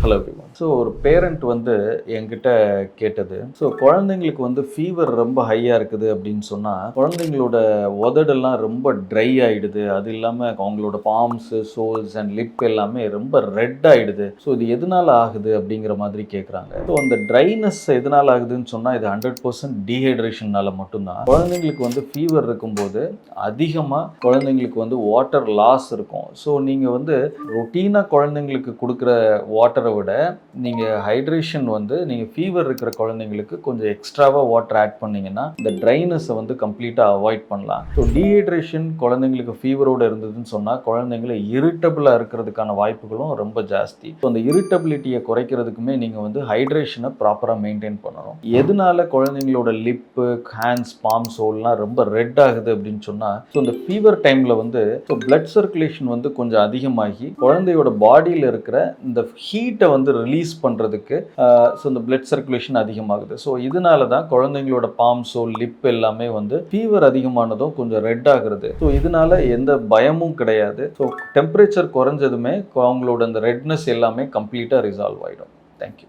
Hello, everyone. So ஒரு parent வந்து என்கிட்ட கேட்டது. ஸோ குழந்தைங்களுக்கு வந்து ஃபீவர் ரொம்ப ஹையாக இருக்குது அப்படின்னு சொன்னால் குழந்தைங்களோட உதடெல்லாம் ரொம்ப ட்ரை ஆகிடுது அது இல்லாமல் அவங்களோட பாம்ஸு சோல்ஸ் அண்ட் லிப் எல்லாமே ரொம்ப ரெட் ஆகிடுது ஸோ இது எதனால் ஆகுது அப்படிங்கிற மாதிரி கேட்குறாங்க ஸோ அந்த ட்ரைனஸ் எதனால் ஆகுதுன்னு சொன்னால் இது ஹண்ட்ரட் பர்சன்ட் டீஹைட்ரேஷனால் மட்டும்தான். குழந்தைங்களுக்கு வந்து ஃபீவர் இருக்கும்போது அதிகமாக குழந்தைங்களுக்கு வந்து வாட்டர் லாஸ் இருக்கும். ஸோ நீங்கள் வந்து ரொட்டீனாக குழந்தைங்களுக்கு கொடுக்குற வாட்டரை விட நீங்கள் ஹைட்ரேஷன் வந்து நீங்கள் ஃபீவர் இருக்கிற குழந்தைங்களுக்கு கொஞ்சம் எக்ஸ்ட்ராவாக வாட்டர் ஆட் பண்ணிங்கன்னா இந்த ட்ரைனஸை வந்து கம்ப்ளீட்டாக அவாய்ட் பண்ணலாம். ஸோ டீஹைட்ரேஷன் குழந்தைங்களுக்கு ஃபீவரோடு இருந்ததுன்னு சொன்னால் குழந்தைங்களை இரிட்டபிளாக இருக்கிறதுக்கான வாய்ப்புகளும் ரொம்ப ஜாஸ்தி. ஸோ அந்த இரிட்டபிலிட்டியை குறைக்கிறதுக்குமே நீங்கள் வந்து ஹைட்ரேஷனை ப்ராப்பராக மெயின்டைன் பண்ணணும். எதனால குழந்தைங்களோட லிப்பு ஹேண்ட்ஸ் பாம் சோல்லாம் ரொம்ப ரெட் ஆகுது அப்படின்னு சொன்னால் ஸோ இந்த ஃபீவர் டைமில் வந்து ஸோ பிளட் சர்க்குலேஷன் வந்து கொஞ்சம் அதிகமாகி குழந்தையோட பாடியில் இருக்கிற இந்த ஹீட்டை வந்து ரிலீஸ் பண்ணுறதுக்கு ஸோ uh, இந்த பிளட் சர்க்குலேஷன் அதிகமாகுது. ஸோ இதனால தான் குழந்தைங்களோட பாம்ஸோ லிப் எல்லாமே வந்து ஃபீவர் அதிகமானதும் கொஞ்சம் ரெட் ஆகுறது. ஸோ இதனால எந்த பயமும் கிடையாது. ஸோ டெம்பரேச்சர் குறைஞ்சதுமே அவங்களோட அந்த ரெட்னஸ் எல்லாமே கம்ப்ளீட்டாக ரிசால்வ் ஆகிடும் தேங்க்யூ